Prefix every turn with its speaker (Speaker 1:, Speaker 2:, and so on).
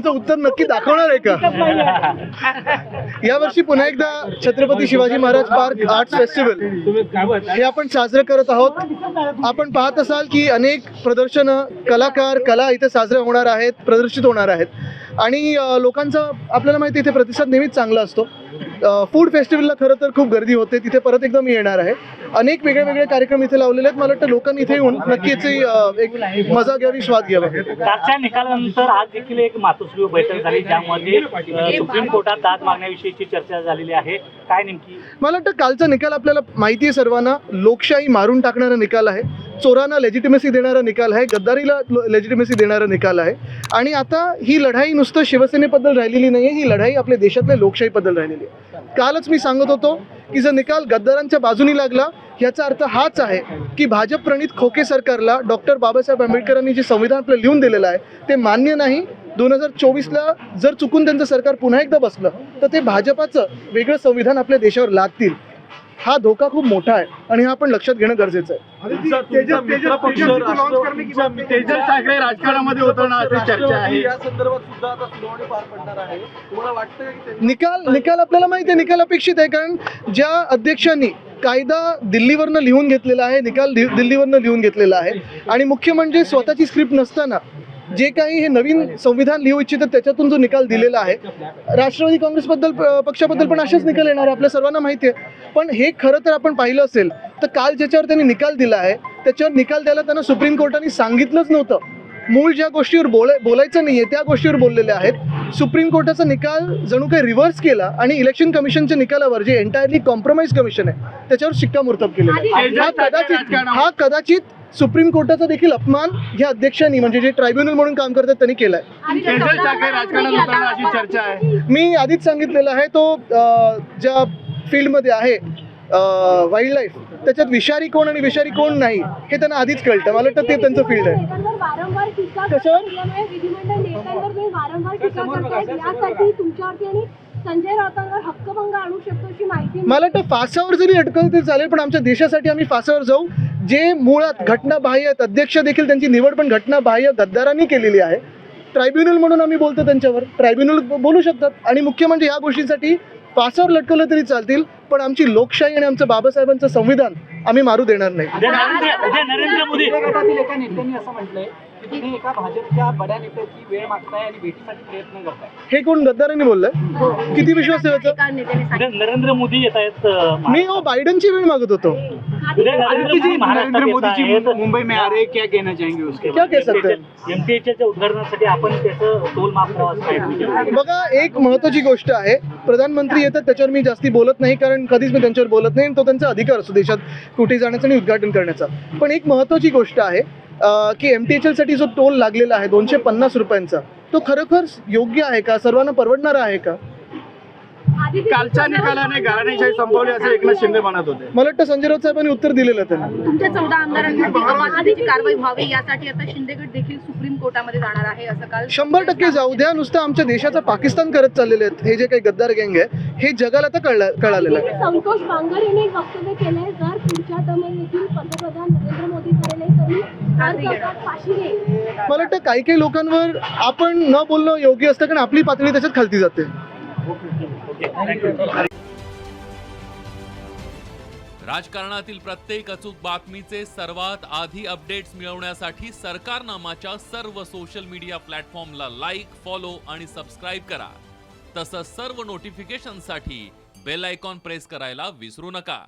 Speaker 1: प्रश्नाचं उत्तर नक्की दाखवणार आहे का? यावर्षी पुन्हा एकदा Chhatrapati Shivaji Maharaj park arts festival. हे आपण साजरं करत आहोत. आपण पाहत असाल की अनेक प्रदर्शनं कलाकार कला इथे साजरे होणार आहेत प्रदर्शित होणार आहेत. आणि लोकांचा आपल्याला माहिती इथे प्रतिसाद नेहमीच चांगला असतो. फूड फेस्टिवलला खरं तर खूप गर्दी होते. तिथे परत एकदा मी येणार आहे. अनेक वेगळे वेगळे कार्यक्रम इथे लावलेले आहेत. मला वाटतं लोकांनी इथे येऊन नक्की याची अ, एक मजा घ्यावी स्वाद घ्यावा.
Speaker 2: कालच्या निकालानंतर आज देखील एक मातोश्री बैठक झाली ज्यामध्ये सुप्रीम कोर्टात दाद मागण्याविषयीची चर्चा झालेली आहे. काय नेमकी?
Speaker 1: मला वाटतं कालचा निकाल आपल्याला माहिती आहे सर्वांना. लोकशाही मारून टाकणारा निकाल आहे. चोरांना लेजिटिमेसी देणारा निकाल आहे गद्दारीला लेजिटिमेसी देणारा निकाल आहे. आणि आता ही लढाई नुसतं शिवसेनेबद्दल राहिलेली नाही आहे ही लढाई आपल्या देशातल्या लोकशाहीबद्दल राहिलेली आहे. कालच मी सांगत होतो की जर निकाल गद्दारांच्या बाजूनी लागला याचा अर्थ हाच आहे की भाजप प्रणित खोके सरकारला डॉक्टर बाबासाहेब आंबेडकरांनी जे संविधान आपलं लिहून दिलेलं आहे ते मान्य नाही. दोन हजार चोवीसला जर चुकून त्यांचं सरकार पुन्हा एकदा बसलं तर ते भाजपाचं वेगळं संविधान आपल्या देशावर लादतील हा धोका खूप मोठा आहे आणि हा आपण लक्षात घेणं गरजेचं आहे.
Speaker 3: तेजस ठाकरे राजकारणामध्ये उतरणं अशी चर्चा आहे.
Speaker 4: या संदर्भात सुद्धा आता सुनावणी पार पडणार आहे. तुम्हाला वाटतं का की त्यांनी
Speaker 1: निकाल निकाल आपल्याला माहिती आहे निकाल अपेक्षित आहे कारण ज्या अध्यक्षांनी कायदा दिल्लीवरनं लिहून घेतलेला आहे निकाल दि- दिल्लीवरनं लिहून घेतलेला आहे आणि मुख्य म्हणजे स्वतःची स्क्रिप्ट नसताना जे काही हे नवीन संविधान लिहू इच्छितात त्याच्यातून जो निकाल दिलेला आहे राष्ट्रवादी काँग्रेसबद्दल पक्षाबद्दल पण असेच निकाल येणार आहे आपल्या सर्वांना माहिती आहे. पण हे खरं तर आपण पाहिलं असेल तर काल ज्याच्यावर त्यांनी निकाल दिला आहे त्याच्यावर निकाल द्यायला त्यांना सुप्रीम कोर्टाने सांगितलंच नव्हतं. मूळ ज्या गोष्टीवर बोलाय बोलायचं नाहीये त्या गोष्टीवर बोललेले आहेत. सुप्रीम कोर्टाचा निकाल जणू काही रिव्हर्स केला आणि इलेक्शन कमिशनच्या निकालावर जे एंटायरली कॉम्प्रोमाइज कमिशन आहे त्याच्यावर शिक्कामोर्तब केलेलं आहे. हा कदाचित हा कदाचित सुप्रीम कोर्टाचा देखील अपमान ह्या अध्यक्षांनी म्हणजे जे ट्रायब्युनल म्हणून काम करतात त्यांनी केलाय.
Speaker 3: तेजस ठाकरे राजकारणात उतरणं अशी चर्चा आहे.
Speaker 1: मी आधीच सांगितलेलं आहे तो अं, ज्या फील्डमध्ये आहे वाईल्ड लाईफ त्याच्यात विषारी कोण आणि विषारी कोण नाही हे त्यांना आधीच कळतं. मला वाटतं ते त्यांचं फील्ड आहे.
Speaker 5: नेत्यांवर वारंवार टीका
Speaker 1: कशावर?
Speaker 5: केल्यामुळे विधिमंडळ नेत्यांवर तुम्ही वारंवार टीका करतायत. यासाठी तुमच्यावरती आणि संजय राऊतांवर हक्कभंग आणू शकतो अशी माहिती
Speaker 1: मला वाटतं फासावर जरी अटकलं तरी चालेल पण आमच्या देशासाठी आम्ही फासावर जाऊ. जे मुळात घटनाबाह्य आहेत अध्यक्ष देखील त्यांची निवड पण घटनाबाह्य गद्दारांनी केलेली आहे. ट्रायब्युनल म्हणून आम्ही बोलतो त्यांच्यावर. ट्रायब्युनल बोलू शकतात. आणि मुख्य म्हणजे ह्या गोष्टींसाठी फासावर लटकवलं तरी चालतील पण आमची लोकशाही आणि आमचं बाबासाहेबांचं संविधान आम्ही मारू देणार नाही.
Speaker 4: तुम्ही एका भाजपच्या बड्या नेत्याची वेळ मागताय आणि भेटीसाठी प्रयत्न करताय.
Speaker 1: हे कोण गद्दारांनी बोललंय? किती विश्वास ठेवायचा?
Speaker 2: नरेंद्र मोदी येत आहेत
Speaker 1: मी हो बायडनची वेळ मागत होतो.
Speaker 2: नरेंद्र
Speaker 3: आदित्य
Speaker 2: मोदी
Speaker 3: जी
Speaker 2: महाराष्ट्रात
Speaker 3: नरेंद्र
Speaker 2: येत
Speaker 3: मोदी जी
Speaker 2: आहेत.
Speaker 3: मुंबई में आ रहे हैं, क्या कहना चाहेंगे उसके
Speaker 1: क्या कह सकते हैं?
Speaker 2: एमटीएच्या उद्घाटनासाठी आपण त्याचं टोल माफ करावं
Speaker 1: बघा एक महत्वाची गोष्ट आहे. प्रधानमंत्री येतात त्याच्यावर मी जास्ती बोलत नाही कारण कधीच मी त्यांच्यावर बोलत नाही. आणि तो त्यांचा अधिकार असतो देशात कुठे जाण्याचा आणि उद्घाटन करण्याचा. पण एक महत्वाची गोष्ट आहे की एम टी एच एलसाठी जो टोल लागलेला आहे दोनशे पन्नास रुपयांचा तो खरोखर योग्य आहे का? सर्वांना परवडणारा आहे का?
Speaker 3: कालच्या निकालाने घराणेशाही संपवली असे एकनाथ शिंदे म्हणत होते.
Speaker 1: मला वाटतं संजय राऊत साहेबांनी उत्तर दिलेलं आहे त्यांना.
Speaker 6: तुमच्या चौदा आमदारांसाठी अमानतीची कारवाई व्हावी यासाठी आता शिंदे गट देखील सुप्रीम कोर्टामध्ये जाणार आहे असं काल
Speaker 1: शंभर टक्के जाऊ द्या नुसतं आमच्या देशाचा पाकिस्तान करत चाललेले आहेत. हे जे काही गद्दार गँग आहे हे जगाला आता कळलं कळालेलं आहे.
Speaker 5: संतोष बांगर यांनी एक वक्तव्य केलंय जर पुढच्या टर्म देखील पंतप्रधान नरेंद्र मोदी
Speaker 1: मला वाटतं काही काही लोकांवर आपण न बोलणं योग्य असतं कारण आपली पातळी त्याच्यात खालती जाते.
Speaker 7: राजकारणातील प्रत्येक अचूक बातमीचे सर्वात आधी अपडेट्स मिळवण्यासाठी सरकारनामाच्या सर्व सोशल मीडिया प्लॅटफॉर्मला लाईक फॉलो आणि सबस्क्राईब करा. तसंच सर्व नोटिफिकेशनसाठी बेल आयकॉन प्रेस करायला विसरू नका.